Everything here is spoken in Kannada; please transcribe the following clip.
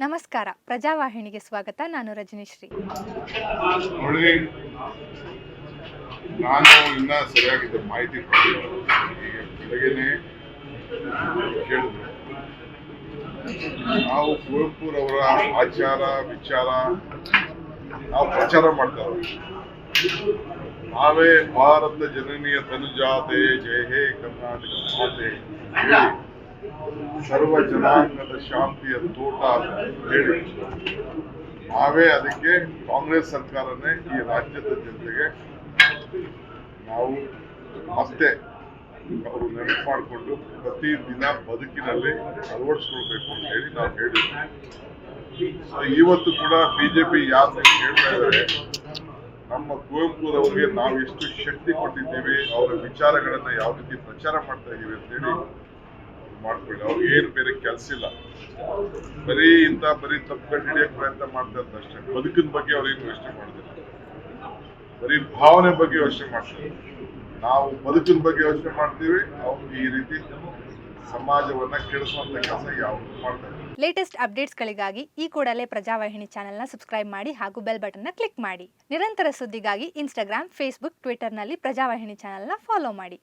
ನಮಸ್ಕಾರ. ಪ್ರಜಾವಾಹಿನಿಗೆ ಸ್ವಾಗತ. ನಾನು ರಜನಿಶ್ರೀ. ನಾನು ಇನ್ನ ಸರಿಯಾಗಿದ್ದ ಮಾಹಿತಿ ನಾವು ಕುವೆಂಪುರವರ ಆಚಾರ, ವಿಚಾರ ನಾವು ಪ್ರಚಾರ ಮಾಡ್ತಾ ನಾವೇ ಭಾರತ ಜನನೀಯ ತನುಜಾತೆ ಜಯ ಹೇ ಕರ್ನಾಟಕ ಹೇಳಿ ಸರ್ವ ಜನಾಂಗದ ಶಾಂತಿಯ ತೋಟ ಅಂತ ಹೇಳಿ. ನಾವೇ ಅದಕ್ಕೆ ಕಾಂಗ್ರೆಸ್ ಸರ್ಕಾರನೇ ಈ ರಾಜ್ಯದ ಜನತೆಗೆ ನಾವು ಮತ್ತೆ ಅವರು ನೆನಪು ಮಾಡಿಕೊಂಡು ಪ್ರತಿದಿನ ಬದುಕಿನಲ್ಲಿ ಅಳವಡಿಸ್ಕೊಳ್ಬೇಕು ಅಂತ ಹೇಳಿ ನಾವು ಹೇಳಿದ್ವಿ. ಸೊ ಇವತ್ತು ಕೂಡ ಬಿಜೆಪಿ ಯಾರು ಹೇಳ್ತಾ ಇದ್ದಾರೆ. ನಮ್ಮ ಕುವೆಂಪುರವರಿಗೆ ನಾವು ಎಷ್ಟು ಶಕ್ತಿ ಕೊಟ್ಟಿದ್ದೀವಿ, ಅವರ ವಿಚಾರಗಳನ್ನ ಯಾವ ರೀತಿ ಪ್ರಚಾರ ಮಾಡ್ತಾ ಇದ್ದೀವಿ ಅಂತೇಳಿ ಮಾಡ್ಕೊಳ್ಳಿ ಅವ್ರಿಗೆ ಏನು ಬೇರೆ ಕೆಲಸ ಇಲ್ಲ. ಬರೀ ಇಂಥ ಬರೀ ತಪ್ಪು ಕಂಡು ಹಿಡಿಯಕ್ಕೆ ಪ್ರಯತ್ನ ಮಾಡ್ತಾ ಇರ್ತಾರೆ ಅಷ್ಟೇ. ಬದುಕಿನ ಬಗ್ಗೆ ಅವ್ರೇನು ಯೋಚನೆ ಮಾಡೋದಿಲ್ಲ. ಬರೀ ಭಾವನೆ ಬಗ್ಗೆ ಯೋಚನೆ ಮಾಡ್ತಾರೆ. ನಾವು ಬದುಕಿನ ಬಗ್ಗೆ ಯೋಚನೆ ಮಾಡ್ತೀವಿ, ಅವ್ರು ಈ ರೀತಿ ಸಮಾಜವನ್ನ ಕೆಡಿಸುವಂತ ಕೆಲಸ ಯಾವುದು ಮಾಡ್ತಾರೆ ಲೇಟೆಸ್ಟ್ ಅಪ್ಡೇಟ್ಸ್ಗಳಿಗಾಗಿ ಈ ಕೂಡಲೇ ಪ್ರಜಾವಾಹಿನಿ ಚಾನೆಲ್ನ ಸಬ್ಸ್ಕ್ರೈಬ್ ಮಾಡಿ ಹಾಗೂ ಬೆಲ್ ಬಟನ್ನ ಕ್ಲಿಕ್ ಮಾಡಿ. ನಿರಂತರ ಸುದ್ದಿಗಾಗಿ ಇನ್ಸ್ಟಾಗ್ರಾಮ್ ಫೇಸ್ಬುಕ್ ಟ್ವಿಟರ್ನಲ್ಲಿ ಪ್ರಜಾವಾಹಿನಿ ಚಾನೆಲ್ನ ಫಾಲೋ ಮಾಡಿ.